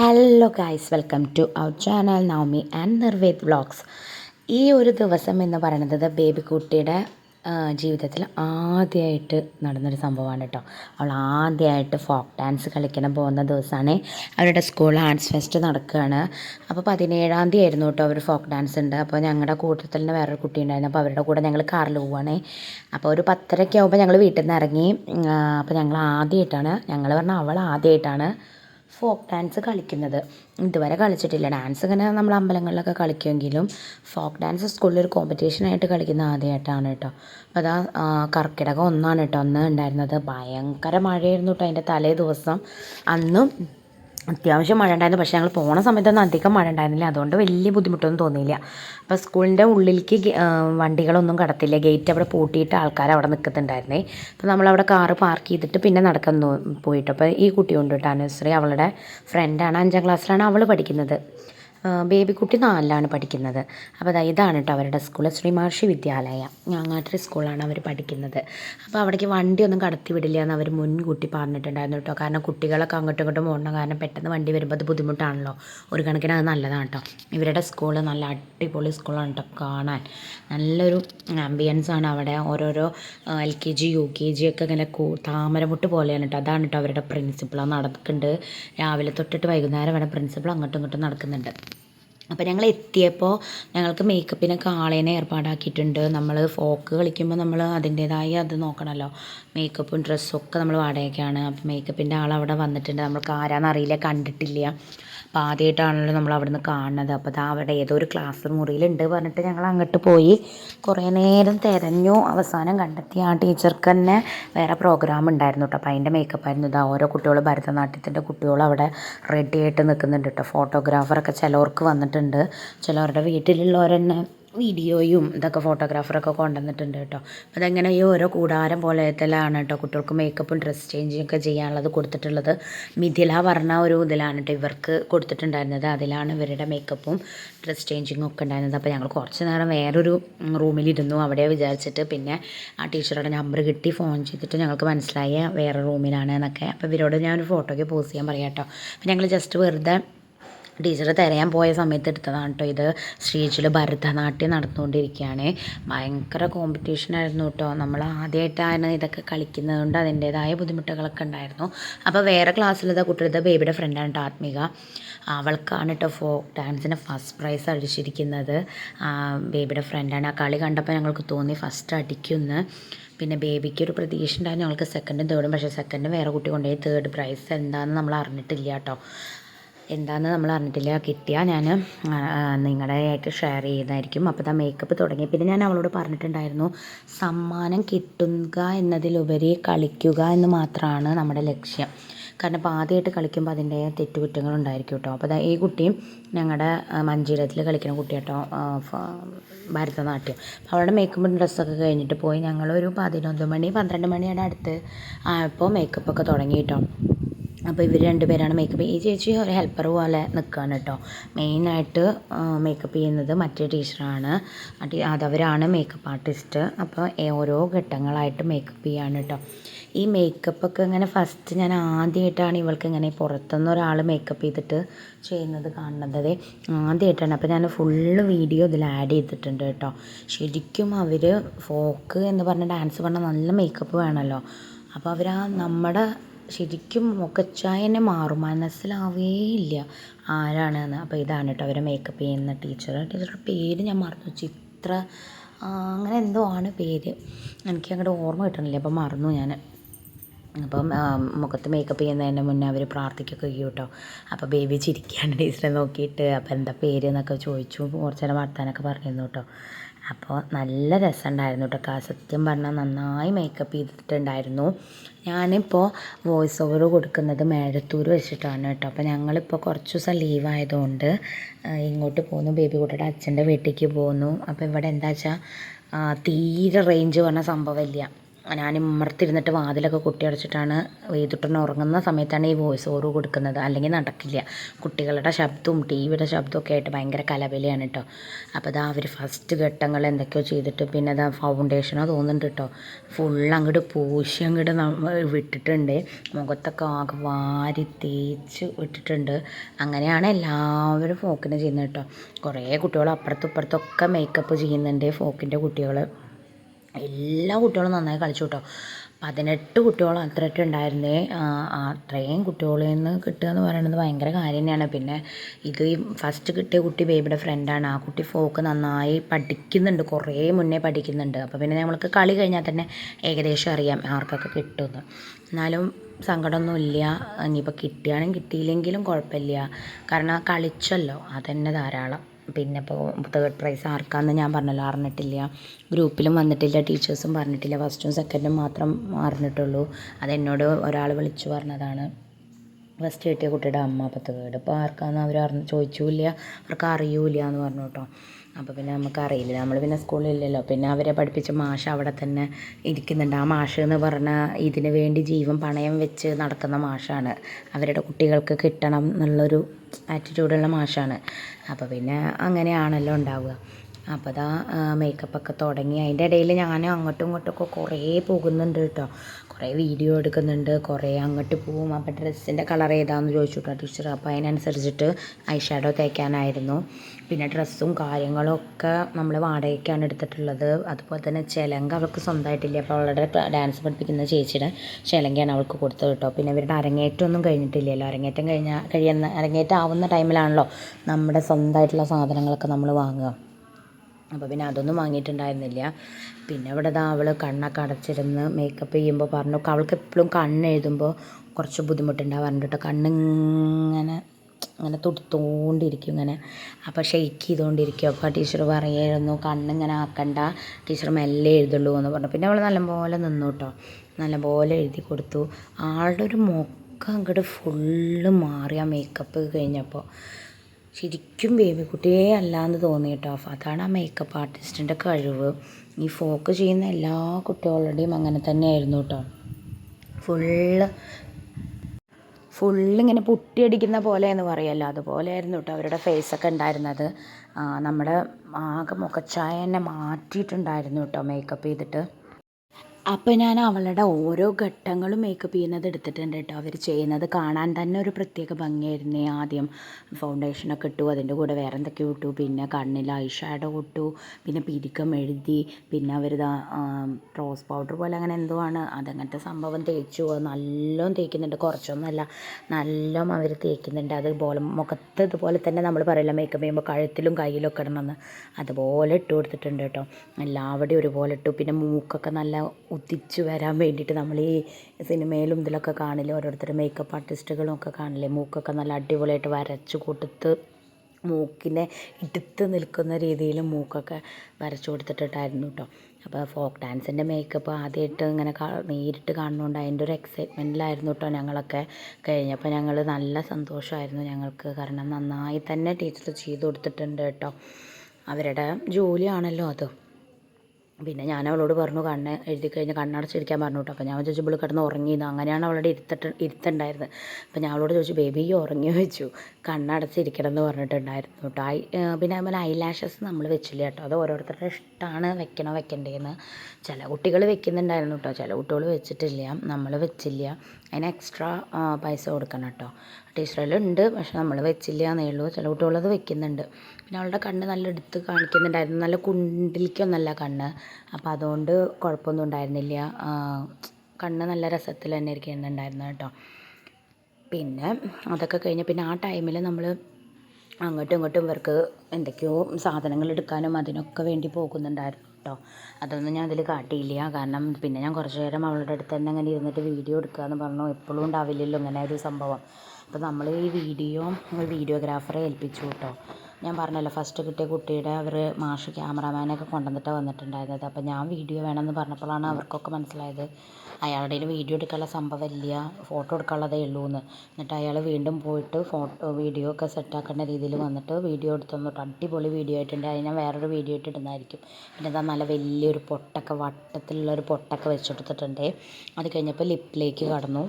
Hello guys welcome to our channel Navami and Nirved vlogs ഈ ഒരു ദിവസം എന്ന് പറയുന്നത് ബേബി കുട്ടിയുടെ ജീവിതത്തിൽ ആദ്യമായിട്ട് നടന്നൊരു സംഭവമാണ് കേട്ടോ അവൾ ആദ്യമായിട്ട് ഫോക്ക് ഡാൻസ് കളിക്കണം പോകുന്ന ദിവസമാണ്. അവരുടെ സ്കൂൾ ആർട്സ് ഫെസ്റ്റ് നടക്കുകയാണ്. അപ്പോൾ പതിനേഴാം തീയതി ആയിരുന്നു കേട്ടോ അവർ ഫോക്ക് ഡാൻസ് ഉണ്ട്. അപ്പോൾ ഞങ്ങളുടെ കൂട്ടത്തിൽ തന്നെ വേറൊരു കുട്ടി ഉണ്ടായിരുന്നു. അപ്പോൾ അവരുടെ കൂടെ ഞങ്ങൾ കാറിൽ പോവുകയാണേ അപ്പോൾ ഒരു പത്തരയ്ക്ക് ആകുമ്പോൾ ഞങ്ങൾ വീട്ടിൽ നിന്ന് ഇറങ്ങി അപ്പോൾ ഞങ്ങൾ ആദ്യമായിട്ടാണ് ഞങ്ങൾ പറഞ്ഞാൽ അവൾ ആദ്യമായിട്ടാണ് ഫോക്ക് ഡാൻസ് കളിക്കുന്നത്. ഇതുവരെ കളിച്ചിട്ടില്ല. ഡാൻസ് ഇങ്ങനെ നമ്മൾ അമ്പലങ്ങളിലൊക്കെ കളിക്കുമെങ്കിലും ഫോക്ക് ഡാൻസ് സ്കൂളിൽ ഒരു കോമ്പറ്റീഷനായിട്ട് കളിക്കുന്ന ആദ്യമായിട്ടാണ് കേട്ടോ അപ്പോൾ അതാ കർക്കിടകം ഒന്നാണ് കേട്ടോ അന്ന് ഉണ്ടായിരുന്നത്. ഭയങ്കര മഴയായിരുന്നു കേട്ടോ അതിന്റെ തലേ ദിവസം. അന്നും അത്യാവശ്യം മഴ ഉണ്ടായിരുന്നു. പക്ഷേ ഞങ്ങൾ പോണ സമയത്തൊന്നും അധികം മഴ ഉണ്ടായിരുന്നില്ല. അതുകൊണ്ട് വലിയ ബുദ്ധിമുട്ടൊന്നും തോന്നിയില്ല. അപ്പോൾ സ്കൂളിന്റെ ഉള്ളിലേക്ക് വണ്ടികളൊന്നും കടത്തില്ല. ഗേറ്റ് അവിടെ പൂട്ടിയിട്ട് ആൾക്കാർ അവിടെ നിൽക്കുന്നുണ്ടായിരുന്നേ അപ്പോൾ നമ്മളവിടെ കാറ് പാർക്ക് ചെയ്തിട്ട് പിന്നെ നടക്കാൻ പോയിട്ട്. അപ്പോൾ ഈ കുട്ടി കൊണ്ടുപോയിട്ട് അനുശ്രീ അവളുടെ ഫ്രണ്ടാണ് അഞ്ചാം ക്ലാസ്സിലാണ് അവൾ പഠിക്കുന്നത്. ബേബിക്കുട്ടി നാലിലാണ് പഠിക്കുന്നത്. അപ്പോൾ അതാ ഇതാണ് കേട്ടോ അവരുടെ സ്കൂൾ ശ്രീ മഹർഷി വിദ്യാലയ. ഞാങ്ങാട്ടിരി സ്കൂളാണ് അവർ പഠിക്കുന്നത്. അപ്പോൾ അവിടേക്ക് വണ്ടിയൊന്നും കടത്തി വിടില്ല എന്ന് അവർ മുൻകൂട്ടി പറഞ്ഞിട്ടുണ്ടായിരുന്നു കേട്ടോ കാരണം കുട്ടികളൊക്കെ അങ്ങോട്ടും ഇങ്ങോട്ടും പോകണം കാരണം പെട്ടെന്ന് വണ്ടി വരുമ്പോൾ അത് ബുദ്ധിമുട്ടാണല്ലോ. ഒരു കണക്കിന് അത് നല്ലതാണ് കേട്ടോ ഇവരുടെ സ്കൂൾ നല്ല അടിപൊളി സ്കൂളാണ് കേട്ടോ കാണാൻ. നല്ലൊരു ആംബിയൻസ് ആണ് അവിടെ. ഓരോരോ L K G U K G ഒക്കെ ഇങ്ങനെ താമരമുട്ട് പോലെയാണ് കേട്ടോ അതാണ് കേട്ടോ അവരുടെ പ്രിൻസിപ്പൾ നടക്കുന്നുണ്ട്. രാവിലെ തൊട്ടിട്ട് വൈകുന്നേരം വരെ പ്രിൻസിപ്പൾ അങ്ങോട്ടും ഇങ്ങോട്ടും നടക്കുന്നുണ്ട്. അപ്പോൾ ഞങ്ങൾ എത്തിയപ്പോൾ ഞങ്ങൾക്ക് മേക്കപ്പിനൊക്കെ ആളേനെ ഏർപ്പാടാക്കിയിട്ടുണ്ട്. നമ്മൾ ഫോക്ക് കളിക്കുമ്പോൾ നമ്മൾ അതിന്റേതായ അത് നോക്കണമല്ലോ മേക്കപ്പും ഡ്രസ്സും ഒക്കെ നമ്മൾ വാടകയ്ക്കാണ്. അപ്പോൾ മേക്കപ്പിന്റെ ആൾ അവിടെ വന്നിട്ടുണ്ട്. നമ്മൾക്ക് ആരാന്നറിയില്ല കണ്ടിട്ടില്ല. അപ്പോൾ ആദ്യമായിട്ടാണല്ലോ നമ്മൾ അവിടെ നിന്ന് കാണുന്നത്. അപ്പോൾ അത് അവിടെ ഏതോ ഒരു ക്ലാസ് മുറിയിലുണ്ട് പറഞ്ഞിട്ട് ഞങ്ങൾ അങ്ങോട്ട് പോയി. കുറേ നേരം തിരഞ്ഞു. അവസാനം കണ്ടെത്തി ആ ടീച്ചർക്ക് തന്നെ വേറെ പ്രോഗ്രാം ഉണ്ടായിരുന്നു കേട്ടോ. അപ്പോൾ അതിന്റെ മേക്കപ്പ് ആയിരുന്നു. ഇതാ ഓരോ കുട്ടികൾ ഭരതനാട്യത്തിന്റെ കുട്ടികൾ അവിടെ റെഡി ആയിട്ട് നിൽക്കുന്നുണ്ട് കേട്ടോ. ഫോട്ടോഗ്രാഫറൊക്കെ ചിലവർക്ക് വന്നിട്ടുണ്ട്. ചിലവരുടെ വീട്ടിലുള്ളവരെന്നെ വീഡിയോയും ഇതൊക്കെ ഫോട്ടോഗ്രാഫറൊക്കെ കൊണ്ടുവന്നിട്ടുണ്ട് കേട്ടോ. അതങ്ങനെ ഈ ഓരോ കൂടാരം പോലത്തിലാണ് കേട്ടോ കുട്ടികൾക്ക് മേക്കപ്പും ഡ്രസ് ചേഞ്ചും ഒക്കെ ചെയ്യാനുള്ളത് കൊടുത്തിട്ടുള്ളത്. മിഥില പറഞ്ഞ ഒരു ഇതിലാണ് കേട്ടോ ഇവർക്ക് കൊടുത്തിട്ടുണ്ടായിരുന്നത്. അതിലാണ് ഇവരുടെ മേക്കപ്പും ഡ്രസ് ചേഞ്ചിങ്ങും ഒക്കെ ഉണ്ടായിരുന്നത്. അപ്പോൾ ഞങ്ങൾ കുറച്ച് നേരം വേറൊരു റൂമിലിരുന്നു അവിടെ വിചാരിച്ചിട്ട് പിന്നെ ആ ടീച്ചറുടെ നമ്പർ കിട്ടി ഫോൺ ചെയ്തിട്ട് ഞങ്ങൾക്ക് മനസ്സിലായ വേറെ റൂമിലാണ് എന്നൊക്കെ. അപ്പോൾ ഇവരോട് ഞാനൊരു ഫോട്ടോയ്ക്ക് പോസ് ചെയ്യാൻ പറയാം കേട്ടോ. അപ്പോൾ ഞങ്ങൾ ജസ്റ്റ് വെറുതെ ടീച്ചർ തിരയാൻ പോയ സമയത്ത് എടുത്തതാണ് കേട്ടോ ഇത്. സ്റ്റേജിൽ ഭരതനാട്യം നടന്നുകൊണ്ടിരിക്കുകയാണ്. ഭയങ്കര കോമ്പറ്റീഷൻ ആയിരുന്നു കേട്ടോ നമ്മൾ ആദ്യമായിട്ടാണ് ഇതൊക്കെ കളിക്കുന്നത് കൊണ്ട് അതിന്റേതായ ബുദ്ധിമുട്ടുകളൊക്കെ ഉണ്ടായിരുന്നു. അപ്പോൾ വേറെ ക്ലാസ്സിലത്തെ കുട്ടിയുടെ ബേബിയുടെ ഫ്രണ്ടാണ് കേട്ടോ ആത്മിക. അവൾക്കാണ് കേട്ടോ ഫോക്ക് ഡാൻസിന് ഫസ്റ്റ് പ്രൈസ് അടിച്ചിരിക്കുന്നത്. ബേബിയുടെ ഫ്രണ്ടാണ് ആ കളി കണ്ടപ്പോൾ ഞങ്ങൾക്ക് തോന്നി ഫസ്റ്റ് അടിക്കുമെന്ന് പിന്നെ ബേബിക്ക് ഒരു പ്രതീക്ഷ ഉണ്ടായിരുന്നു. ഞങ്ങൾക്ക് സെക്കൻഡും തേർഡും പക്ഷേ സെക്കൻഡ് വേറെ കുട്ടി കൊണ്ടുപോയി തേർഡ് പ്രൈസ് എന്താണെന്ന് നമ്മൾ അറിഞ്ഞിട്ടില്ല കേട്ടോ എന്താണെന്ന് നമ്മൾ അറിഞ്ഞിട്ടില്ല. കിട്ടിയാൽ ഞാൻ നിങ്ങളുടെ ആയിട്ട് ഷെയർ ചെയ്യുന്നതായിരിക്കും. അപ്പോൾ ഇതാ മേക്കപ്പ് തുടങ്ങി. പിന്നെ ഞാൻ അവളോട് പറഞ്ഞിട്ടുണ്ടായിരുന്നു സമ്മാനം കിട്ടുക എന്നതിലുപരി കളിക്കുക എന്ന് മാത്രമാണ് നമ്മുടെ ലക്ഷ്യം. കാരണം ഇപ്പോൾ ആദ്യമായിട്ട് കളിക്കുമ്പോൾ അതിന്റെ തെറ്റുകുറ്റങ്ങളുണ്ടായിരിക്കും കേട്ടോ. അപ്പോൾ ഈ കുട്ടിയും ഞങ്ങളുടെ മഞ്ചീരത്തിൽ കളിക്കുന്ന കുട്ടി കേട്ടോ ഭരതനാട്യം. അപ്പോൾ അവളുടെ മേക്കപ്പും ഡ്രസ്സൊക്കെ കഴിഞ്ഞിട്ട് പോയി ഞങ്ങളൊരു പതിനൊന്ന് മണി പന്ത്രണ്ട് മണിയുടെ അടുത്ത്. ആയപ്പോൾ മേക്കപ്പൊക്കെ തുടങ്ങി കേട്ടോ. അപ്പോൾ ഇവർ രണ്ടുപേരാണ് മേക്കപ്പ് ഈ ചേച്ചി ഒരു ഹെൽപ്പർ പോലെ നിൽക്കുകയാണ് കേട്ടോ. മെയിനായിട്ട് മേക്കപ്പ് ചെയ്യുന്നത് മറ്റേ ടീച്ചറാണ് അതവരാണ് മേക്കപ്പ് ആർട്ടിസ്റ്റ് അപ്പോൾ ഓരോ ഘട്ടങ്ങളായിട്ട് മേക്കപ്പ് ചെയ്യാണ് കേട്ടോ. ഈ മേക്കപ്പൊക്കെ ഇങ്ങനെ ഫസ്റ്റ് ഞാൻ ആദ്യമായിട്ടാണ് ഇവൾക്ക് ഇങ്ങനെ പുറത്തുനിന്ന് ഒരാൾ മേക്കപ്പ് ചെയ്തിട്ട് ചെയ്യുന്നത് കാണുന്നത്. ആദ്യമായിട്ടാണ്. അപ്പോൾ ഞാൻ ഫുള്ള് വീഡിയോ ഇതിൽ ആഡ് ചെയ്തിട്ടുണ്ട് കേട്ടോ. ശരിക്കും അവർ ഫോക്ക് എന്ന് പറഞ്ഞ ഡാൻസ് പറഞ്ഞാൽ നല്ല മേക്കപ്പ് വേണമല്ലോ. അപ്പോൾ അവർ ആ നമ്മുടെ ശരിക്കും മുഖച്ചായനെ മാറും. മനസ്സിലാവേ ഇല്ല ആരാണെന്ന്. അപ്പോൾ ഇതാണ് കേട്ടോ അവരെ മേക്കപ്പ് ചെയ്യുന്ന ടീച്ചർ ടീച്ചറുടെ പേര് ഞാൻ മറന്നു ചിത്ര അങ്ങനെ എന്തോ ആണ് പേര്. എനിക്ക് അങ്ങോട്ട് ഓർമ്മ കിട്ടണില്ല. അപ്പോൾ മറന്നു ഞാൻ അപ്പം മുഖത്ത് മേക്കപ്പ് ചെയ്യുന്നതിന് മുന്നേ അവർ പ്രാർത്ഥിക്കുകയൊക്കെ ചെയ്യും കേട്ടോ അപ്പോൾ ബേബി ചിരിക്കുകയാണ് ടീച്ചറെ നോക്കിയിട്ട്. അപ്പോൾ എന്താ പേര് എന്നൊക്കെ ചോദിച്ചു. കുറച്ച് നേരം വർത്താനൊക്കെ പറഞ്ഞിരുന്നു കേട്ടോ അപ്പോൾ നല്ല രസമുണ്ടായിരുന്നു കേട്ടോ സത്യം പറഞ്ഞാൽ നന്നായി മേക്കപ്പ് ചെയ്തിട്ടുണ്ടായിരുന്നു. ഞാനിപ്പോൾ വോയിസ് ഓവർ കൊടുക്കുന്നത് മേഴത്തൂർ വെച്ചിട്ടാണ് കേട്ടോ അപ്പോൾ ഞങ്ങളിപ്പോൾ കുറച്ച് ദിവസം ലീവായതുകൊണ്ട് ഇങ്ങോട്ട് പോന്നു. ബേബി കുട്ടിയുടെ അച്ഛന്റെ വീട്ടിലേക്ക് പോന്നു. അപ്പോൾ ഇവിടെ എന്താ വെച്ചാൽ തീരെ റേഞ്ച് പറഞ്ഞ സംഭവമില്ല ഞാൻ ഇമ്മർത്തിരുന്നിട്ട് വാതിലൊക്കെ കുട്ടി അടച്ചിട്ടാണ് വേദിട്ടൻ ഉറങ്ങുന്ന സമയത്താണ് ഈ വോയിസ് ഓവർ കൊടുക്കുന്നത്. അല്ലെങ്കിൽ നടക്കില്ല. കുട്ടികളുടെ ശബ്ദവും ടി വിയുടെ ശബ്ദമൊക്കെ ആയിട്ട് ഭയങ്കര കലവിലയാണ് കേട്ടോ അപ്പോൾ ഇതാ അവർ ഫസ്റ്റ് ഘട്ടങ്ങൾ എന്തൊക്കെയോ ചെയ്തിട്ട് പിന്നെ ഇതാ ഫൗണ്ടേഷനോ തോന്നുന്നുണ്ട് കേട്ടോ ഫുൾ അങ്ങോട്ട് പൂശി അങ്ങോട്ട് നമ്മൾ വിട്ടിട്ടുണ്ട്. മുഖത്തൊക്കെ ആകെ വാരി തേച്ച് വിട്ടിട്ടുണ്ട്. അങ്ങനെയാണ് എല്ലാവരും ഫോക്കിന് ചെയ്യുന്നത് കേട്ടോ കുറേ കുട്ടികൾ അപ്പുറത്തും ഇപ്പുറത്തൊക്കെ മേക്കപ്പ് ചെയ്യുന്നുണ്ട്. ഫോക്കിന്റെ കുട്ടികൾ എല്ലാ കുട്ടികളും നന്നായി കളിച്ചു കേട്ടോ പതിനെട്ട് കുട്ടികളും അത്രയൊക്കെ ഉണ്ടായിരുന്നേ. അത്രയും കുട്ടികളിൽ നിന്ന് കിട്ടുക എന്ന് പറയുന്നത് ഭയങ്കര കാര്യം തന്നെയാണ്. പിന്നെ ഇത് ഫസ്റ്റ് കിട്ടിയ കുട്ടി ബേബിയുടെ ഫ്രണ്ടാണ് ആ കുട്ടി ഫോക്ക് നന്നായി പഠിക്കുന്നുണ്ട്. കുറേ മുന്നേ പഠിക്കുന്നുണ്ട്. അപ്പോൾ പിന്നെ നമ്മൾക്ക് കളി കഴിഞ്ഞാൽ തന്നെ ഏകദേശം അറിയാം ആർക്കൊക്കെ കിട്ടുമെന്ന്. എന്നാലും സങ്കടമൊന്നുമില്ല. ഇനിയിപ്പോൾ കിട്ടിയാണെങ്കിൽ കിട്ടിയില്ലെങ്കിലും കുഴപ്പമില്ല. കാരണം ആ കളിച്ചല്ലോ. അതന്നെ ധാരാളം. പിന്നെ ഇപ്പോൾ തേർഡ് പ്രൈസ് ആർക്കാന്ന് ഞാൻ പറഞ്ഞല്ലോ അറിഞ്ഞിട്ടില്ല. ഗ്രൂപ്പിലും വന്നിട്ടില്ല ടീച്ചേഴ്സും പറഞ്ഞിട്ടില്ല. ഫസ്റ്റും സെക്കൻഡും മാത്രം അറിഞ്ഞിട്ടുള്ളൂ. അതെന്നോട് ഒരാൾ വിളിച്ചു പറഞ്ഞതാണ്. ഫസ്റ്റ് കിട്ടിയ കുട്ടിയുടെ അമ്മ അപ്പോൾ തേർഡ് ഇപ്പോൾ ആർക്കാന്ന് അവർ അറിഞ്ഞ് ചോദിച്ചില്ല. അവർക്ക് അറിയൂല എന്ന് പറഞ്ഞു കേട്ടോ. അപ്പോൾ പിന്നെ നമുക്കറിയില്ല. നമ്മൾ പിന്നെ സ്കൂളിലില്ലല്ലോ. പിന്നെ അവരെ പഠിപ്പിച്ച മാഷ് അവിടെ തന്നെ ഇരിക്കുന്നുണ്ട്. ആ മാഷ എന്ന് പറഞ്ഞാൽ ഇതിന് വേണ്ടി ജീവൻ പണയം വെച്ച് നടക്കുന്ന മാഷാണ്. അവരുടെ കുട്ടികൾക്ക് കിട്ടണം എന്നുള്ളൊരു ആറ്റിറ്റ്യൂഡുള്ള മാഷാണ്. അപ്പോൾ പിന്നെ അങ്ങനെയാണല്ലോ ഉണ്ടാവുക. അപ്പോൾ അതാ മേക്കപ്പൊക്കെ തുടങ്ങി. അതിന്റെ ഇടയിൽ ഞാൻ അങ്ങോട്ടും ഇങ്ങോട്ടൊക്കെ കുറേ പോകുന്നുണ്ട് കേട്ടോ. കുറേ വീഡിയോ എടുക്കുന്നുണ്ട് കുറേ അങ്ങോട്ട് പോവും. അപ്പോൾ ഡ്രസ്സിന്റെ കളർ ഏതാണെന്ന് ചോദിച്ചു കേട്ടോ ടീച്ചർ. അപ്പോൾ അതിനനുസരിച്ചിട്ട് ഐ ഷാഡോ തേക്കാനായിരുന്നു. പിന്നെ ഡ്രസ്സും കാര്യങ്ങളും ഒക്കെ നമ്മൾ വാടകയ്ക്കാണ് എടുത്തിട്ടുള്ളത്. അതുപോലെ തന്നെ ചിലങ്ക അവൾക്ക് സ്വന്തമായിട്ടില്ല. അപ്പോൾ അവളുടെ ഡാൻസ് പഠിപ്പിക്കുന്ന ചേച്ചിയുടെ ചിലങ്കയാണ് അവൾക്ക് കൊടുത്തത് കേട്ടോ പിന്നെ ഇവരുടെ അരങ്ങേറ്റം ഒന്നും കഴിഞ്ഞിട്ടില്ലല്ലോ. അരങ്ങേറ്റം കഴിഞ്ഞാൽ കഴിയുന്ന അരങ്ങേറ്റം ആവുന്ന ടൈമിലാണല്ലോ നമ്മുടെ സ്വന്തമായിട്ടുള്ള സാധനങ്ങളൊക്കെ നമ്മൾ വാങ്ങുക. അപ്പോൾ പിന്നെ അതൊന്നും വാങ്ങിയിട്ടുണ്ടായിരുന്നില്ല. പിന്നെ ഇവിടെ ദാ അവൾ കണ്ണൊക്കെ അടച്ചിരുന്ന് മേക്കപ്പ് ചെയ്യുമ്പോൾ പറഞ്ഞു അവൾക്ക് എപ്പോഴും കണ്ണ് എഴുതുമ്പോൾ കുറച്ച് ബുദ്ധിമുട്ടുണ്ടാവാറുണ്ട് കേട്ടോ കണ്ണിങ്ങനെ ഇങ്ങനെ തുടുത്തോണ്ടിരിക്കും ഇങ്ങനെ. അപ്പോൾ ഷെയ്ക്ക് ചെയ്തുകൊണ്ടിരിക്കും അപ്പോൾ ടീച്ചർ പറയായിരുന്നു കണ്ണിങ്ങനെ ആക്കണ്ട ടീച്ചർ മെല്ലെ എഴുതുള്ളൂ എന്ന് പറഞ്ഞു. പിന്നെ അവൾ നല്ലപോലെ നിന്നു കേട്ടോ. നല്ലപോലെ എഴുതി കൊടുത്തു. ആളുടെ ഒരു മുഖം അങ്ങോട്ട് ഫുള്ള് മാറി ആ മേക്കപ്പ് കഴിഞ്ഞപ്പോൾ ശരിക്കും ബേബിക്കുട്ടിയെ അല്ല എന്ന് തോന്നി കേട്ടോ അതാണ് ആ മേക്കപ്പ് ആർട്ടിസ്റ്റിന്റെ കഴിവ്. ഈ ഫോക്ക് ചെയ്യുന്ന എല്ലാ കുട്ടികളുടെയും അങ്ങനെ തന്നെയായിരുന്നു കേട്ടോ ഫുള്ള് ഫുള്ളിങ്ങനെ പൊട്ടിയടിക്കുന്ന പോലെ എന്ന് പറയല്ല. അതുപോലെയായിരുന്നു കേട്ടോ അവരുടെ ഫേസൊക്കെ ഉണ്ടായിരുന്നത്. നമ്മുടെ ആകെ മുഖച്ഛായ തന്നെ മാറ്റിയിട്ടുണ്ടായിരുന്നു കേട്ടോ മേക്കപ്പ് ചെയ്തിട്ട്. അപ്പോൾ ഞാൻ അവളുടെ ഓരോ ഘട്ടങ്ങളും മേക്കപ്പ് ചെയ്യുന്നത് എടുത്തിട്ടുണ്ട് കേട്ടോ. അവർ ചെയ്യുന്നത് കാണാൻ തന്നെ ഒരു പ്രത്യേക ഭംഗിയായിരുന്നേ ആദ്യം. ഫൗണ്ടേഷനൊക്കെ ഇട്ടു അതിന്റെ കൂടെ വേറെ എന്തൊക്കെ ഇട്ടു. പിന്നെ കണ്ണിൽ ഐ ഷാഡോ ഇട്ടു. പിന്നെ പിരിക്കം എഴുതി. പിന്നെ അവർ റോസ് പൗഡർ പോലെ അങ്ങനെ എന്തോ ആണ്. അതങ്ങനത്തെ സംഭവം തേച്ചു. അത് നല്ലോണം തേക്കുന്നുണ്ട്. കുറച്ചൊന്നുമല്ല നല്ലോണം അവർ തേക്കുന്നുണ്ട്. അതുപോലെ മുഖത്ത് ഇതുപോലെ തന്നെ നമ്മൾ പറയില്ല മേക്കപ്പ് ചെയ്യുമ്പോൾ കഴുത്തിലും കയ്യിലും ഒക്കെ ഇടണമെന്ന്. അതുപോലെ ഇട്ടു കൊടുത്തിട്ടുണ്ട് കേട്ടോ. എല്ലാവിടെയും ഒരുപോലെ ഇട്ടു. പിന്നെ മൂക്കൊക്കെ നല്ല ഉദിച്ചു വരാൻ വേണ്ടിയിട്ട് നമ്മൾ ഈ സിനിമയിലും ഇതിലൊക്കെ കാണില്ലേ? ഓരോരുത്തർ മേക്കപ്പ് ആർട്ടിസ്റ്റുകളും ഒക്കെ കാണില്ലേ? മൂക്കൊക്കെ നല്ല അടിപൊളിയായിട്ട് വരച്ച് കൊടുത്ത് മൂക്കിനെ ഇടുത്ത് നിൽക്കുന്ന രീതിയിൽ മൂക്കൊക്കെ വരച്ചു കൊടുത്തിട്ടുണ്ടായിരുന്നു കേട്ടോ അപ്പോൾ ഫോക്ക് ഡാൻസിന്റെ മേക്കപ്പ് ആദ്യമായിട്ട് ഇങ്ങനെ നേരിട്ട് കാണുന്നതുകൊണ്ട് അതിന്റെ ഒരു എക്സൈറ്റ്മെന്റിലായിരുന്നു കേട്ടോ ഞങ്ങളൊക്കെ കഴിഞ്ഞപ്പോൾ ഞങ്ങൾ നല്ല സന്തോഷമായിരുന്നു ഞങ്ങൾക്ക്. കാരണം നന്നായി തന്നെ ടീച്ചർ ചെയ്ത് കൊടുത്തിട്ടുണ്ട് കേട്ടോ അവരുടെ ജോലിയാണല്ലോ അത്. പിന്നെ ഞാൻ അവളോട് പറഞ്ഞു കണ്ണ് എഴുതി കഴിഞ്ഞ് കണ്ണടച്ചിരിക്കാൻ പറഞ്ഞു കേട്ടോ അപ്പോൾ ഞാൻ ചോദിച്ചു ഇവൾ കിടന്ന് ഉറങ്ങിയെന്ന് അങ്ങനെയാണ് അവളുടെ ഇരുത്തട്ട് ഇരുത്തുണ്ടായിരുന്നത് അപ്പോൾ ഞാൻ അവളോട് ചോദിച്ചു ബേബി ഉറങ്ങി വെച്ചു. കണ്ണടച്ചിരിക്കണം എന്ന് പറഞ്ഞിട്ടുണ്ടായിരുന്നു കേട്ടോ ഐ പിന്നെ അതുപോലെ ഐ ലാഷസ് നമ്മൾ വെച്ചില്ല കേട്ടോ അത് ഓരോരുത്തരുടെ ഇഷ്ടമാണ് വെക്കണോ വെക്കണ്ടേന്ന്. ചില കുട്ടികൾ വെക്കുന്നുണ്ടായിരുന്നു കേട്ടോ ചില കുട്ടികൾ വെച്ചിട്ടില്ല നമ്മൾ വെച്ചില്ല. അതിന് എക്സ്ട്രാ പൈസ കൊടുക്കണം കേട്ടോ ടീച്ചറിലുണ്ട് പക്ഷെ നമ്മൾ വെച്ചില്ല എന്നേ ഉള്ളൂ. ചില കുട്ടികളത് വെക്കുന്നുണ്ട്. പിന്നെ അവളുടെ കണ്ണ് നല്ല എടുത്ത് കാണിക്കുന്നുണ്ടായിരുന്നു. നല്ല കുണ്ടിലിക്കൊന്നല്ല കണ്ണ്. അപ്പോൾ അതുകൊണ്ട് കുഴപ്പമൊന്നും ഉണ്ടായിരുന്നില്ല. കണ്ണ് നല്ല രസത്തിൽ തന്നെ ഇരിക്കുന്നുണ്ടായിരുന്നു കേട്ടോ. പിന്നെ അതൊക്കെ കഴിഞ്ഞ് പിന്നെ ആ ടൈമിൽ നമ്മൾ അങ്ങോട്ടും ഇങ്ങോട്ടും ഇവർക്ക് എന്തൊക്കെയോ സാധനങ്ങൾ എടുക്കാനും അതിനൊക്കെ വേണ്ടി പോകുന്നുണ്ടായിരുന്നു കേട്ടോ. അതൊന്നും ഞാൻ അതിൽ കാട്ടിയില്ല. കാരണം പിന്നെ ഞാൻ കുറച്ച് നേരം അവളുടെ അടുത്ത് തന്നെ അങ്ങനെ ഇരുന്നിട്ട് വീഡിയോ എടുക്കുക എന്ന് പറഞ്ഞു. എപ്പോഴും ഉണ്ടാവില്ലല്ലോ ഇങ്ങനെ ഒരു സംഭവം. അപ്പോൾ നമ്മൾ ഈ വീഡിയോ വീഡിയോഗ്രാഫറെ ഏൽപ്പിച്ചു കേട്ടോ. ഞാൻ പറഞ്ഞല്ലോ ഫസ്റ്റ് കിട്ടിയ കുട്ടിയുടെ അവർ മാഷ് ക്യാമറാമാനൊക്കെ കൊണ്ടുവന്നിട്ടാണ് വന്നിട്ടുണ്ടായിരുന്നത്. അപ്പോൾ ഞാൻ വീഡിയോ വേണമെന്ന് പറഞ്ഞപ്പോഴാണ് അവർക്കൊക്കെ മനസ്സിലായത് അയാളുടെ വീഡിയോ എടുക്കാനുള്ള സംഭവമില്ല ഫോട്ടോ എടുക്കാനുള്ളതേ ഉള്ളൂ എന്ന് എന്നിട്ട് അയാൾ വീണ്ടും പോയിട്ട് ഫോട്ടോ വീഡിയോ ഒക്കെ സെറ്റാക്കേണ്ട രീതിയിൽ വന്നിട്ട് വീഡിയോ എടുത്തു അടിപൊളി വീഡിയോ ആയിട്ടുണ്ട്. അത് ഞാൻ വേറൊരു വീഡിയോ ആയിട്ട് പിന്നെ എന്താ നല്ല വലിയൊരു പൊട്ടൊക്കെ വട്ടത്തിലുള്ള ഒരു പൊട്ടൊക്കെ വെച്ചെടുത്തിട്ടുണ്ട് അത് കഴിഞ്ഞപ്പോൾ ലിപ്പിലേക്ക് കടന്നു.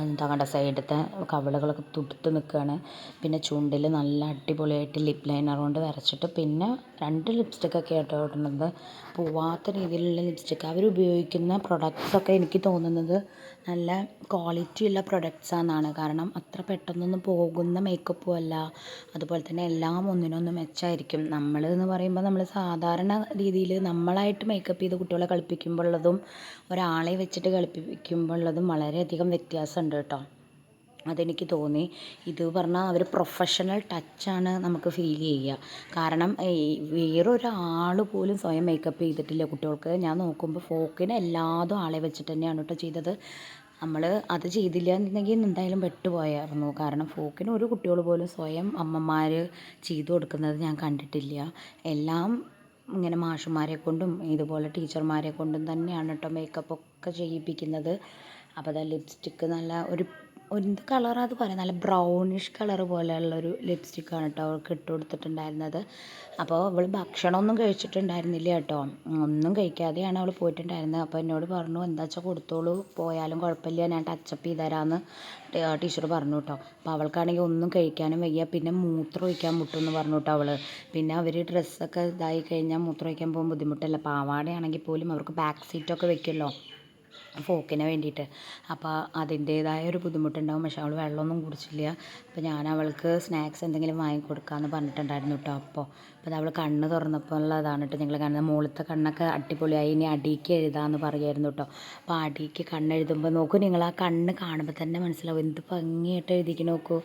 എന്താ കണ്ട സൈഡത്തെ കവിളുകളൊക്കെ തുടുത്ത് നിൽക്കുകയാണ് പിന്നെ ചുണ്ടിൽ നല്ല അടിപൊളിയായിട്ട് ലിപ് ലൈനർ കൊണ്ട് വരച്ചിട്ട് പിന്നെ രണ്ട് ലിപ്സ്റ്റിക്കൊക്കെ കേട്ടോ ഇടുന്നത്. പോവാത്ത രീതിയിലുള്ള ലിപ്സ്റ്റിക്ക് അവർ ഉപയോഗിക്കുന്ന പ്രൊഡക്ട്സൊക്കെ എനിക്ക് തോന്നുന്നത് നല്ല ക്വാളിറ്റി ഉള്ള പ്രൊഡക്ട്സാണെന്നാണ് കാരണം അത്ര പെട്ടെന്നൊന്നും പോകുന്ന മേക്കപ്പും അല്ല. അതുപോലെ തന്നെ എല്ലാം ഒന്നിനൊന്ന് മെച്ചമായിരിക്കും നമ്മൾ എന്ന് പറയുമ്പോൾ നമ്മൾ സാധാരണ രീതിയിൽ നമ്മളായിട്ട് മേക്കപ്പ് ചെയ്ത് കുട്ടികളെ കളിപ്പിക്കുമ്പോൾ ഉള്ളതും ഒരാളെ വെച്ചിട്ട് കളിപ്പിക്കുമ്പോൾ ഉള്ളതും വളരെയധികം വ്യത്യാസമുണ്ട് കേട്ടോ. അതെനിക്ക് തോന്നി. ഇത് പറഞ്ഞാൽ അവർ പ്രൊഫഷണൽ ടച്ചാണ് നമുക്ക് ഫീൽ ചെയ്യുക കാരണം ഈ വേറൊരാൾ പോലും സ്വയം മേക്കപ്പ് ചെയ്തിട്ടില്ല കുട്ടികൾക്ക്. ഞാൻ നോക്കുമ്പോൾ ഫോക്കിന് എല്ലാതും ആളെ വെച്ചിട്ട് തന്നെയാണ് കേട്ടോ ചെയ്തത്. നമ്മൾ അത് ചെയ്തില്ല എന്നുണ്ടെങ്കിൽ എന്തായാലും പെട്ടുപോയായിരുന്നു. കാരണം ഫോക്കിന് ഒരു കുട്ടികൾ പോലും സ്വയം അമ്മമാർ ചെയ്തു കൊടുക്കുന്നത് ഞാൻ കണ്ടിട്ടില്ല. എല്ലാം ഇങ്ങനെ മാഷുമാരെ കൊണ്ടും ഇതുപോലെ ടീച്ചർമാരെ കൊണ്ടും തന്നെയാണ് കേട്ടോ മേക്കപ്പൊക്കെ ചെയ്യിപ്പിക്കുന്നത്. അപ്പോൾ അതാ ലിപ്സ്റ്റിക്ക് നല്ല ഒരു എന്ത് കളറാണ് അത് പറയാം. നല്ല ബ്രൗണിഷ് കളർ പോലെയുള്ളൊരു ലിപ്സ്റ്റിക്കാണ് കേട്ടോ അവൾക്ക് ഇട്ട് കൊടുത്തിട്ടുണ്ടായിരുന്നത്. അപ്പോൾ അവൾ ഭക്ഷണമൊന്നും കഴിച്ചിട്ടുണ്ടായിരുന്നില്ല കേട്ടോ ഒന്നും കഴിക്കാതെയാണ് അവൾ പോയിട്ടുണ്ടായിരുന്നത്. അപ്പോൾ എന്നോട് പറഞ്ഞു എന്താ വെച്ചാൽ കൊടുത്തോളൂ പോയാലും കുഴപ്പമില്ല ഞാൻ ടച്ചപ്പ് ചെയ്ത് തരാമെന്ന് ടീച്ചർ പറഞ്ഞു കേട്ടോ അപ്പോൾ അവൾക്കാണെങ്കിൽ ഒന്നും കഴിക്കാനും വയ്യ. പിന്നെ മൂത്രം ഒഴിക്കാൻ മുട്ടുമെന്ന് പറഞ്ഞു കേട്ടോ അവൾ പിന്നെ അവർ ഡ്രസ്സൊക്കെ ഇതായി കഴിഞ്ഞാൽ മൂത്രം ഒഴിക്കാൻ പോകാൻ ബുദ്ധിമുട്ടല്ല. പാവാടയാണെങ്കിൽ പോലും അവർക്ക് ബാക്ക് സീറ്റൊക്കെ വെക്കുമല്ലോ. ഫോക്കിന് വേണ്ടിയിട്ട്. അപ്പോൾ അതിന്റേതായ ഒരു ബുദ്ധിമുട്ടുണ്ടാവും. പക്ഷെ അവൾ വെള്ളമൊന്നും കുടിച്ചില്ല. അപ്പോൾ ഞാൻ അവൾക്ക് സ്നാക്സ് എന്തെങ്കിലും വാങ്ങിക്കൊടുക്കാമെന്ന് പറഞ്ഞിട്ടുണ്ടായിരുന്നു കേട്ടോ അപ്പോൾ അപ്പോൾ അവൾ കണ്ണ് തുറന്നപ്പോൾ ഉള്ളതാണ് കേട്ടോ നിങ്ങൾ കാണുന്നത്. മുകളിലത്തെ കണ്ണൊക്കെ അടിപൊളിയായി. ഇനി അടിക്ക് എഴുതാമെന്ന് പറയുമായിരുന്നു കേട്ടോ അപ്പോൾ അടിക്ക് കണ്ണ് എഴുതുമ്പോൾ നോക്കൂ നിങ്ങൾ ആ കണ്ണ് കാണുമ്പോൾ തന്നെ മനസ്സിലാവും. എന്ത് ഭംഗിയായിട്ട് എഴുതിക്കി നോക്കൂ.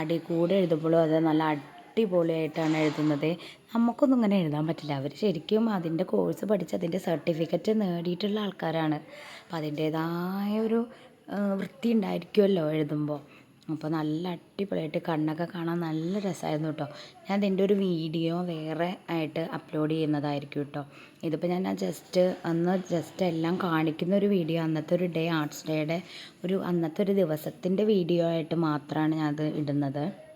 അടി കൂടെ എഴുതുമ്പോഴും അത് നല്ല അടിപൊളിയായിട്ടാണ് എഴുതുന്നത്. നമുക്കൊന്നും ഇങ്ങനെ എഴുതാൻ പറ്റില്ല. അവർ ശരിക്കും അതിന്റെ കോഴ്സ് പഠിച്ച് അതിന്റെ സർട്ടിഫിക്കറ്റ് നേടിയിട്ടുള്ള ആൾക്കാരാണ്. അപ്പം അതിന്റേതായ ഒരു വൃത്തി ഉണ്ടായിരിക്കുമല്ലോ എഴുതുമ്പോൾ. അപ്പോൾ നല്ല അടിപൊളിയായിട്ട് കണ്ണൊക്കെ കാണാൻ നല്ല രസമായിരുന്നു കേട്ടോ. ഞാൻ അതിന്റെ ഒരു വീഡിയോ വേറെ ആയിട്ട് അപ്ലോഡ് ചെയ്യുന്നതായിരിക്കും കേട്ടോ. ഇതിപ്പോൾ ഞാൻ ജസ്റ്റ് അന്ന് ജസ്റ്റ് എല്ലാം കാണിക്കുന്ന ഒരു വീഡിയോ അന്നത്തെ ഒരു ഡേ ആർട്സ് ഡേയുടെ ഒരു അന്നത്തെ ഒരു ദിവസത്തിന്റെ വീഡിയോ ആയിട്ട് മാത്രമാണ് ഞാൻ അത് ഇടുന്നത്.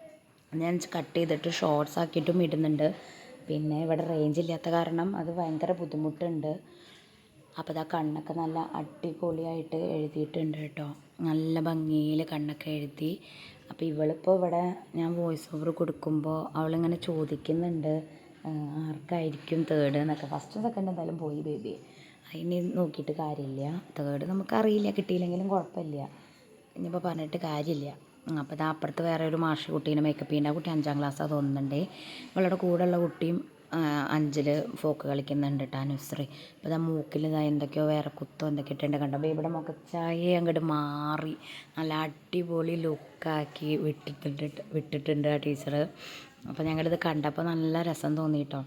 ഞാൻ കട്ട് ചെയ്തിട്ട് ഷോർട്സ് ആക്കിയിട്ടും ഇടുന്നുണ്ട്. പിന്നെ ഇവിടെ റേഞ്ച് ഇല്ലാത്ത കാരണം അത് ഭയങ്കര ബുദ്ധിമുട്ടുണ്ട്. അപ്പോൾ ഇതാ കണ്ണൊക്കെ നല്ല അടിപൊളിയായിട്ട് എഴുതിയിട്ടുണ്ട് കേട്ടോ. നല്ല ഭംഗിയിൽ കണ്ണൊക്കെ എഴുതി. അപ്പോൾ ഇവളിപ്പോൾ ഇവിടെ ഞാൻ വോയിസ് ഓവർ കൊടുക്കുമ്പോൾ അവളിങ്ങനെ ചോദിക്കുന്നുണ്ട് ആർക്കായിരിക്കും തേർഡ് എന്നൊക്കെ. ഫസ്റ്റ് സെക്കൻഡ് എന്തായാലും പോയി ബേബി അതിന് നോക്കിയിട്ട് കാര്യമില്ല. തേർഡ് നമുക്കറിയില്ല കിട്ടിയില്ലെങ്കിലും കുഴപ്പമില്ല. ഇനിയിപ്പോൾ പറഞ്ഞിട്ട് കാര്യമില്ല. അപ്പോൾ ഇതാ അപ്പുറത്ത് വേറെ ഒരു മാഷ് കുട്ടീനെ മേക്കപ്പ് ചെയ്യുന്ന കുട്ടി അഞ്ചാം ക്ലാസ്സാണ് തോന്നുന്നുണ്ട്. ഇവളുടെ കൂടെയുള്ള കുട്ടിയും അഞ്ചിൽ ഫോക്ക് കളിക്കുന്നുണ്ട് കേട്ടോ അനുശ്രീ അപ്പോൾ ഇതാ മൂക്കിൽ ഇതാ എന്തൊക്കെയോ വേറെ കുത്തോ എന്തൊക്കെ ഇട്ടുണ്ട്. കണ്ടോ ഇവിടെ മുഖച്ചായ അങ്ങോട്ട് മാറി. നല്ല അടിപൊളി ലുക്കാക്കി വിട്ടിട്ടുണ്ട് വിട്ടിട്ടുണ്ട് ആ ടീച്ചർ അപ്പോൾ ഞങ്ങളിത് കണ്ടപ്പോൾ നല്ല രസം തോന്നി കേട്ടോ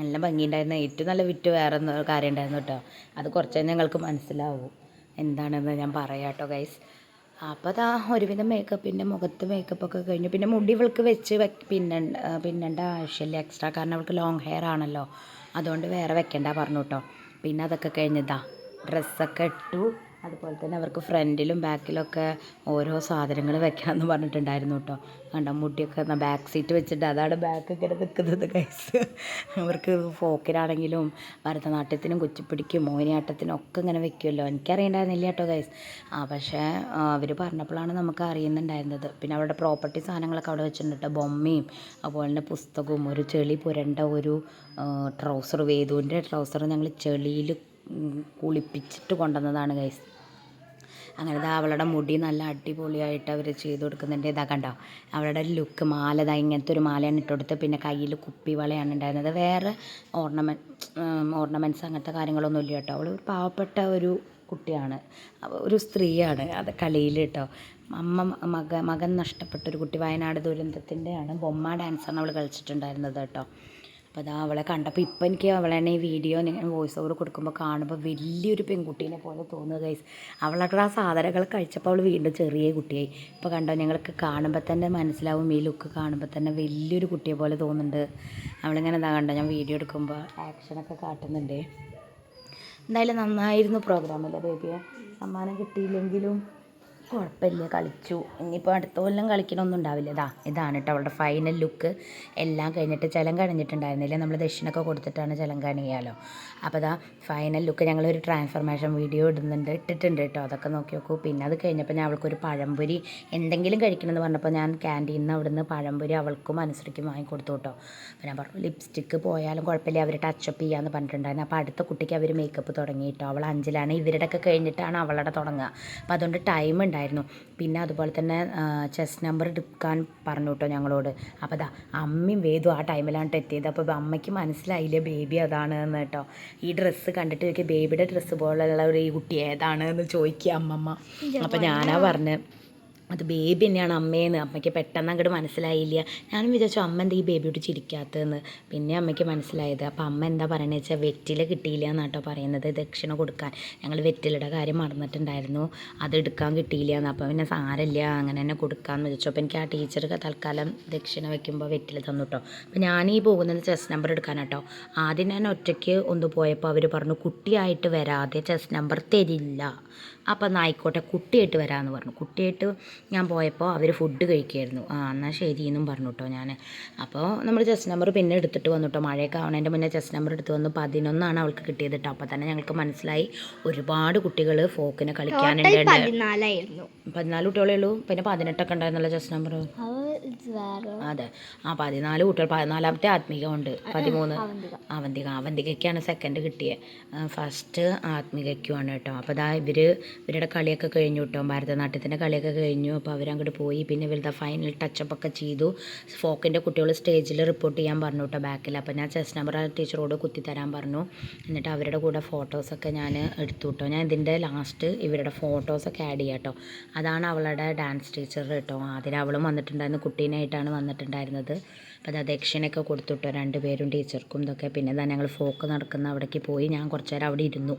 നല്ല ഭംഗിയുണ്ടായിരുന്നു. ഏറ്റവും നല്ല വിറ്റ് വേറെ കാര്യം ഉണ്ടായിരുന്നു കേട്ടോ അത് കുറച്ച് ഞങ്ങൾക്ക് മനസ്സിലാവും. എന്താണെന്ന് ഞാൻ പറയാം കേട്ടോ ഗൈസ് അപ്പോൾ അതാ ഒരുവിധം മേക്കപ്പിന്റെ മുഖത്ത് മേക്കപ്പൊക്കെ കഴിഞ്ഞു. പിന്നെ മുടി ഇവൾക്ക് വെച്ച് പിന്നെ പിന്നേണ്ട ആവശ്യമില്ല എക്സ്ട്രാ കാരണം അവൾക്ക് ലോങ് ഹെയർ ആണല്ലോ. അതുകൊണ്ട് വേറെ വെക്കണ്ട പറഞ്ഞു കേട്ടോ പിന്നെ അതൊക്കെ കഴിഞ്ഞതാ ഡ്രസ്സൊക്കെ ഇട്ടു. അതുപോലെ തന്നെ അവർക്ക് ഫ്രണ്ടിലും ബാക്കിലൊക്കെ ഓരോ സാധനങ്ങൾ വെക്കാമെന്ന് പറഞ്ഞിട്ടുണ്ടായിരുന്നു കേട്ടോ. കണ്ട മുടിയൊക്കെ ബാക്ക് സീറ്റ് വെച്ചിട്ട് അതാണ് ബാക്ക് ഇങ്ങനെ നിൽക്കുന്നത് കൈസ് അവർക്ക് ഫോക്കിനാണെങ്കിലും ഭരതനാട്യത്തിനും കുച്ചിപ്പിടിക്കും മോഹിനിയാട്ടത്തിനും ഒക്കെ ഇങ്ങനെ വെക്കുമല്ലോ. എനിക്കറിയണ്ടായിരുന്നില്ല കേട്ടോ കൈസ് ആ പക്ഷേ അവർ പറഞ്ഞപ്പോഴാണ് നമുക്ക് അറിയുന്നുണ്ടായിരുന്നത്. പിന്നെ അവരുടെ പ്രോപ്പർട്ടി സാധനങ്ങളൊക്കെ അവിടെ വെച്ചിട്ടുണ്ട് ബൊമ്മയും അതുപോലെ തന്നെ പുസ്തകവും ഒരു ചെളി പുരണ്ട ഒരു ട്രൗസർ വേദുവിന്റെ ട്രൗസർ ഞങ്ങൾ ചെളിയിൽ കുളിപ്പിച്ചിട്ട് കൊണ്ടുവന്നതാണ് ഗൈസ് അങ്ങനെ അവളുടെ മുടി നല്ല അടിപൊളിയായിട്ട് അവർ ചെയ്ത് കൊടുക്കുന്നുണ്ട്. ഇതാ കണ്ടോ? അവളുടെ ലുക്ക് മാല ഇതാ ഇങ്ങനത്തെ ഒരു മാലയാണ് ഇട്ട് കൊടുത്ത് പിന്നെ കയ്യിൽ കുപ്പി വളയാണ് ഉണ്ടായിരുന്നത്. വേറെ ഓർണമെന്റ് ഓർണമെന്റ്സ് അങ്ങനത്തെ കാര്യങ്ങളൊന്നും ഇല്ല കേട്ടോ. അവൾ ഒരു പാവപ്പെട്ട ഒരു കുട്ടിയാണ്. ഒരു സ്ത്രീയാണ് അത് കളിയിൽ കേട്ടോ. അമ്മ മക മകൻ നഷ്ടപ്പെട്ട ഒരു കുട്ടി. വയനാട് ദുരന്തത്തിന്റെയാണ്. ബൊമ്മ ഡാൻസാണ് അവൾ കളിച്ചിട്ടുണ്ടായിരുന്നത് കേട്ടോ. അപ്പോൾ അതാ അവളെ കണ്ടപ്പോൾ ഇപ്പം എനിക്ക് അവളെ വീഡിയോ ഇങ്ങനെ വോയിസ് ഓവർ കൊടുക്കുമ്പോൾ കാണുമ്പോൾ വലിയൊരു പെൺകുട്ടീനെ പോലെ തോന്നുക ഗൈസ് അവളൊക്കെ ആ സാധനങ്ങൾ കഴിച്ചപ്പോൾ അവൾ വീണ്ടും ചെറിയ കുട്ടിയായി. ഇപ്പോൾ കണ്ടോ ഞങ്ങൾക്ക് കാണുമ്പോൾ തന്നെ മനസ്സിലാവും ഈ ലുക്ക് കാണുമ്പോൾ തന്നെ വലിയൊരു കുട്ടിയെ പോലെ തോന്നുന്നുണ്ട്. അവളിങ്ങനെ എന്താ കണ്ടോ ഞാൻ വീഡിയോ എടുക്കുമ്പോൾ ആക്ഷനൊക്കെ കാട്ടുന്നുണ്ട്. എന്തായാലും നന്നായിരുന്നു പ്രോഗ്രാം അല്ലേ ബേബിയെ സമ്മാനം കിട്ടിയില്ലെങ്കിലും കുഴപ്പമില്ല കളിച്ചു. ഇനിയിപ്പോൾ അടുത്ത കൊല്ലം കളിക്കണമൊന്നും ഉണ്ടാവില്ല. ഇതാ ഇതാണ് കേട്ടോ അവളുടെ ഫൈനൽ ലുക്ക് എല്ലാം കഴിഞ്ഞിട്ട് ചലം കഴിഞ്ഞിട്ടുണ്ടായിരുന്നില്ല? നമ്മൾ ദക്ഷിണൊക്കെ കൊടുത്തിട്ടാണ് ചലം കണിയാലോ. അപ്പോൾ ഇതാ ഫൈനൽ ലുക്ക് ഞങ്ങളൊരു ട്രാൻസ്ഫർമേഷൻ വീഡിയോ ഇടുന്നുണ്ട് ഇട്ടിട്ടുണ്ട് കേട്ടോ അതൊക്കെ നോക്കി നോക്കൂ. പിന്നെ അത് കഴിഞ്ഞപ്പോൾ ഞാൻ അവൾക്കൊരു പഴംപൊരി എന്തെങ്കിലും കഴിക്കണമെന്ന് പറഞ്ഞപ്പോൾ ഞാൻ ക്യാന്റീനിൽ നിന്ന് അവിടുന്ന് പഴംപൊരി അവൾക്കും അനുസരിക്കും വാങ്ങിക്കൊടുത്തു കേട്ടോ അപ്പോൾ ഞാൻ പറഞ്ഞു ലിപ്സ്റ്റിക്ക് പോയാലും കുഴപ്പമില്ല അവർ ടച്ചപ്പ് ചെയ്യാമെന്ന് പറഞ്ഞിട്ടുണ്ടായിരുന്നു. അപ്പോൾ അടുത്ത കുട്ടിക്ക് അവർ മേക്കപ്പ് തുടങ്ങി കേട്ടോ അവൾ അഞ്ചിലാണ്. ഇവരുടെയൊക്കെ കഴിഞ്ഞിട്ടാണ് അവളുടെ തുടങ്ങുക. അപ്പോൾ അതുകൊണ്ട് ടൈം ഉണ്ടായിരുന്നു. പിന്നെ അതുപോലെ തന്നെ ചെസ് നമ്പർ എടുക്കാൻ പറഞ്ഞു കേട്ടോ ഞങ്ങളോട്. അപ്പോൾ അതാ അമ്മയും വേദു ആ ടൈമിലാണ് എത്തിയത്. അപ്പോൾ അമ്മയ്ക്ക് മനസ്സിലായില്ല ബേബി അതാണ് എന്ന് കേട്ടോ ഈ ഡ്രസ്സ് കണ്ടിട്ട് ചോദിക്കുക ബേബിയുടെ ഡ്രസ്സ് പോലുള്ള ഒരു ഈ കുട്ടി ഏതാണ് എന്ന് ചോദിക്കുക അമ്മമ്മ. അപ്പോൾ ഞാനാ പറഞ്ഞത് അത് ബേബി തന്നെയാണ് അമ്മയെന്ന് അമ്മയ്ക്ക് പെട്ടെന്ന് അങ്ങോട്ട് മനസ്സിലായില്ല. ഞാനും വിചാരിച്ചു അമ്മ എന്താ ഈ ബേബിയോട് ചിരിക്കാത്തതെന്ന്. പിന്നെ അമ്മയ്ക്ക് മനസ്സിലായത് അപ്പോൾ അമ്മ എന്താ പറയുന്നത് വെച്ചാൽ വെറ്റില കിട്ടിയില്ല എന്നാട്ടോ പറയുന്നത് ദക്ഷിണ കൊടുക്കാൻ. ഞങ്ങൾ വെറ്റിലയുടെ കാര്യം മറന്നിട്ടുണ്ടായിരുന്നു. അത് എടുക്കാൻ കിട്ടിയില്ല എന്ന് അപ്പോൾ പിന്നെ സാരമില്ല അങ്ങനെ തന്നെ കൊടുക്കാമെന്ന് വിചാരിച്ചു. അപ്പോൾ എനിക്ക് ആ ടീച്ചർ തൽക്കാലം ദക്ഷിണ വെക്കുമ്പോൾ വെറ്റില തന്നു കേട്ടോ അപ്പോൾ ഞാൻ ഈ പോകുന്നത് ചെസ് നമ്പർ എടുക്കാനാട്ടോ ആദ്യം ഞാൻ ഒറ്റയ്ക്ക് ഒന്ന് പോയപ്പോൾ അവർ പറഞ്ഞു കുട്ടിയായിട്ട് വരാതെ ചെസ് നമ്പർ തരില്ല. അപ്പം എന്നാൽ ആയിക്കോട്ടെ കുട്ടിയായിട്ട് വരാമെന്ന് പറഞ്ഞു. കുട്ടിയായിട്ട് ഞാൻ പോയപ്പോൾ അവർ ഫുഡ് കഴിക്കുമായിരുന്നു ആ എന്നാൽ ശരി എന്നും പറഞ്ഞു കേട്ടോ ഞാൻ അപ്പോൾ നമ്മൾ ചെസ് നമ്പർ പിന്നെ എടുത്തിട്ട് വന്നു കേട്ടോ മഴയൊക്കെ ആവണതിന്റെ മുന്നേ ചെസ് നമ്പർ എടുത്ത് വന്നു. പതിനൊന്നാണ് അവൾക്ക് കിട്ടിയത് കേട്ടോ അപ്പോൾ തന്നെ ഞങ്ങൾക്ക് മനസ്സിലായി ഒരുപാട് കുട്ടികൾ ഫോക്കിനെ കളിക്കാനുണ്ട് പതിനാല് കുട്ടികളേ ഉള്ളൂ. പിന്നെ പതിനെട്ടൊക്കെ ഉണ്ടായിരുന്നല്ലോ ചെസ് നമ്പർ അതെ. ആ പതിനാല് കുട്ടികൾ പതിനാലാമത്തെ ആത്മികമുണ്ട്. പതിമൂന്ന്. അവന്തിക. അവന്തികയ്ക്കാണ് സെക്കൻഡ് കിട്ടിയത് ഫസ്റ്റ് ആത്മികയ്ക്കുമാണ് കേട്ടോ. അപ്പോൾ അതാ ഇവർ ഇവരുടെ കളിയൊക്കെ കഴിഞ്ഞു കേട്ടോ. ഭരതനാട്യത്തിന്റെ കളിയൊക്കെ കഴിഞ്ഞു. അപ്പോൾ അവരങ്ങോട്ട് പോയി. പിന്നെ ഇവരുടെ ഫൈനൽ ടച്ചപ്പ് ഒക്കെ ചെയ്തു. ഫോക്കിന്റെ കുട്ടികൾ സ്റ്റേജിൽ റിപ്പോർട്ട് ചെയ്യാൻ പറഞ്ഞു കേട്ടോ ബാക്കിൽ അപ്പോൾ ഞാൻ ചെസ് നമ്പർ ആ ടീച്ചറോട് കുത്തി തരാൻ പറഞ്ഞു. എന്നിട്ട് അവരുടെ കൂടെ ഫോട്ടോസൊക്കെ ഞാൻ എടുത്തു കേട്ടോ. ഞാൻ ഇതിന്റെ ലാസ്റ്റ് ഇവരുടെ ഫോട്ടോസൊക്കെ ആഡ് ചെയ്യാം കേട്ടോ. അതാണ് അവളുടെ ഡാൻസ് ടീച്ചർ കേട്ടോ. ആദ്യം അവളും വന്നിട്ടുണ്ടായിരുന്നു കുട്ടീനായിട്ടാണ് വന്നിട്ടുണ്ടായിരുന്നത്. അപ്പോൾ അത് ദക്ഷിണയൊക്കെ കേട്ടോ രണ്ടുപേരും ടീച്ചർക്കും ഇതൊക്കെ. പിന്നെ ഞങ്ങൾ ഫോക്ക് നടക്കുന്ന അവിടേക്ക് പോയി. ഞാൻ കുറച്ച് നേരം അവിടെ ഇരുന്നു.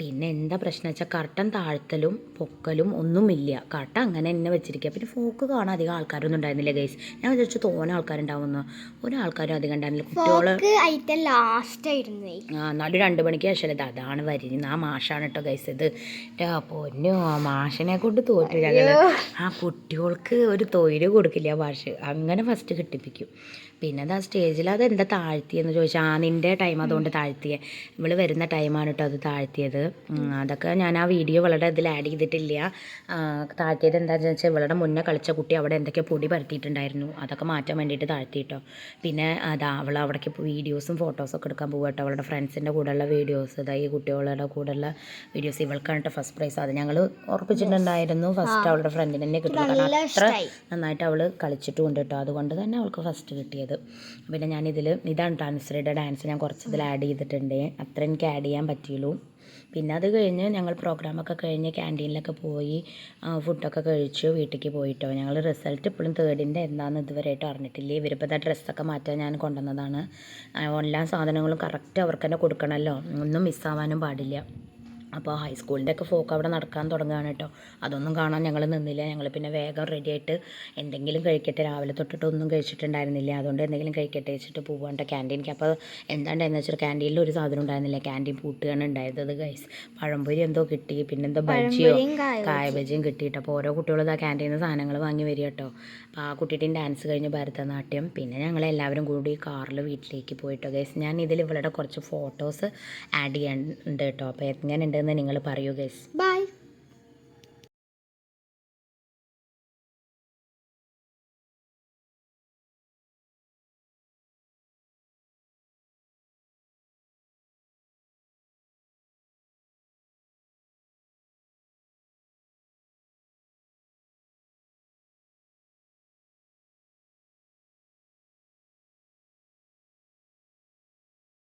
പിന്നെ എന്താ പ്രശ്നം വെച്ചാൽ കർട്ടൻ താഴ്ത്തലും പൊക്കലും ഒന്നുമില്ല. കർട്ടൻ അങ്ങനെ തന്നെ വെച്ചിരിക്കുക പിന്നെ ഫോക്ക് കാണാൻ അധികം ആൾക്കാരൊന്നും ഉണ്ടായിരുന്നില്ല ഗൈസ് ഞാൻ വിചാരിച്ചു തോന്നുന്ന ആൾക്കാരുണ്ടാവുമെന്ന് ഒരാൾക്കാരും അധികം ഉണ്ടായിരുന്നില്ല. കുട്ടികൾ ലാസ്റ്റ് ആയിരുന്നു ആ എന്നാലും രണ്ട് മണിക്ക് ശേഷം ഇത് അതാണ് വരുന്നത് ആ മാഷാണ് കേട്ടോ ഗൈസ് ഇത് പൊന്നു ആ മാഷിനെ കൊണ്ട് തോറ്റു. ഞങ്ങൾ ആ കുട്ടികൾക്ക് ഒരു തൊഴിൽ കൊടുക്കില്ല മാഷ്. അങ്ങനെ ഫസ്റ്റ് കിട്ടിപ്പിക്കും. പിന്നെ അത് ആ സ്റ്റേജിൽ അത് എന്താ താഴ്ത്തിയെന്ന് ചോദിച്ചാൽ ആ നിന്റെ ടൈം അതുകൊണ്ട് താഴ്ത്തിയേ. ഇവൾ വരുന്ന ടൈമാണ് കേട്ടോ അത് താഴ്ത്തിയത്. അതൊക്കെ ഞാൻ ആ വീഡിയോ വളരെ ഇതിൽ ആഡ് ചെയ്തിട്ടില്ല. താഴ്ത്തിയത് എന്താണെന്ന് വെച്ചാൽ ഇവളുടെ മുന്നേ കളിച്ച കുട്ടി അവിടെ എന്തൊക്കെ പൊടി പരത്തിയിട്ടുണ്ടായിരുന്നു. അതൊക്കെ മാറ്റാൻ വേണ്ടിയിട്ട് താഴ്ത്തിയിട്ടോ പിന്നെ അതാ അവൾ അവിടേക്ക് വീഡിയോസും ഫോട്ടോസൊക്കെ എടുക്കാൻ പോകുക കേട്ടോ അവളുടെ ഫ്രണ്ട്സിന്റെ കൂടെയുള്ള വീഡിയോസ് അതായത് ഈ കുട്ടികളുടെ കൂടെയുള്ള വീഡിയോസ് ഇവൾക്കാണ് കേട്ടോ ഫസ്റ്റ് പ്രൈസ് അത് ഞങ്ങൾ ഉറപ്പിച്ചിട്ടുണ്ടായിരുന്നു. ഫസ്റ്റ് അവളുടെ ഫ്രണ്ടിനെ തന്നെ കിട്ടുള്ളൂ. കാരണം അത്ര നന്നായിട്ട് അവൾ കളിച്ചിട്ടുമുണ്ട് കേട്ടോ അതുകൊണ്ട് തന്നെ അവൾക്ക് ഫസ്റ്റ് കിട്ടിയത്. പിന്നെ ഞാൻ ഇതിൽ ഇതാണ് ട്രാൻസ്ഫറുടെ ഡാൻസ്. ഞാൻ കുറച്ച് ഇതിൽ ആഡ് ചെയ്തിട്ടുണ്ട്. അത്ര എനിക്ക് ആഡ് ചെയ്യാൻ പറ്റിയുള്ളൂ. പിന്നെ അത് കഴിഞ്ഞ് ഞങ്ങൾ പ്രോഗ്രാമൊക്കെ കഴിഞ്ഞ് ക്യാന്റീനിലൊക്കെ പോയി ഫുഡൊക്കെ കഴിച്ചു വീട്ടിലേക്ക് പോയിട്ടോ. ഞങ്ങൾ റിസൾട്ട് ഇപ്പോഴും തേർഡിന്റെ എന്താണെന്ന് ഇതുവരെയായിട്ട് അറിഞ്ഞിട്ടില്ല. ഇവരിപ്പോൾ ആ ഡ്രസ്സൊക്കെ മാറ്റാൻ ഞാൻ കൊണ്ടുവന്നതാണ്. എല്ലാ സാധനങ്ങളും കറക്റ്റ് അവർക്ക് തന്നെ കൊടുക്കണമല്ലോ ഒന്നും മിസ്സാവാനും പാടില്ല. അപ്പോൾ ഹൈസ്കൂളിന്റെ ഒക്കെ ഫോക്ക് അവിടെ നടക്കാൻ തുടങ്ങുകയാണ് കേട്ടോ. അതൊന്നും കാണാൻ ഞങ്ങൾ നിന്നില്ല. ഞങ്ങൾ പിന്നെ വേഗം റെഡി ആയിട്ട് എന്തെങ്കിലും കഴിക്കട്ടെ. രാവിലെ തൊട്ടിട്ട് ഒന്നും കഴിച്ചിട്ടുണ്ടായിരുന്നില്ല. അതുകൊണ്ട് എന്തെങ്കിലും കഴിക്കട്ടെ വെച്ചിട്ട് പോവാണ്ട് ക്യാന്റീനിക്ക് അപ്പോൾ എന്താണ്ടെന്ന് വെച്ചാൽ ക്യാന്റീനിൽ ഒരു സാധനം ഉണ്ടായിരുന്നില്ല. ക്യാന്റീൻ പൂട്ടുകയാണ് ഉണ്ടായത് അത് ഗൈസ് പഴംപൊരി എന്തോ കിട്ടി പിന്നെന്തോ ബജിയോ കായ ബജിയും കിട്ടിയിട്ട്. അപ്പോൾ ഓരോ കുട്ടികളും ഇതാ ക്യാന്റീനിൽ നിന്ന് സാധനങ്ങൾ വാങ്ങി വരിക കേട്ടോ. ആ കുട്ടിയുടെയും ഡാൻസ് കഴിഞ്ഞ് ഭരതനാട്യം. പിന്നെ ഞങ്ങൾ എല്ലാവരും കൂടി കാറിൽ വീട്ടിലേക്ക് പോയിട്ടോ ഗൈസ് ഞാൻ ഇതിൽ ഇവളുടെ കുറച്ച് ഫോട്ടോസ് ആഡ് ചെയ്യാനുണ്ട് കേട്ടോ. അപ്പോൾ എങ്ങനെയുണ്ടെന്ന് നിങ്ങൾ പറയൂ ഗൈസ് ബൈ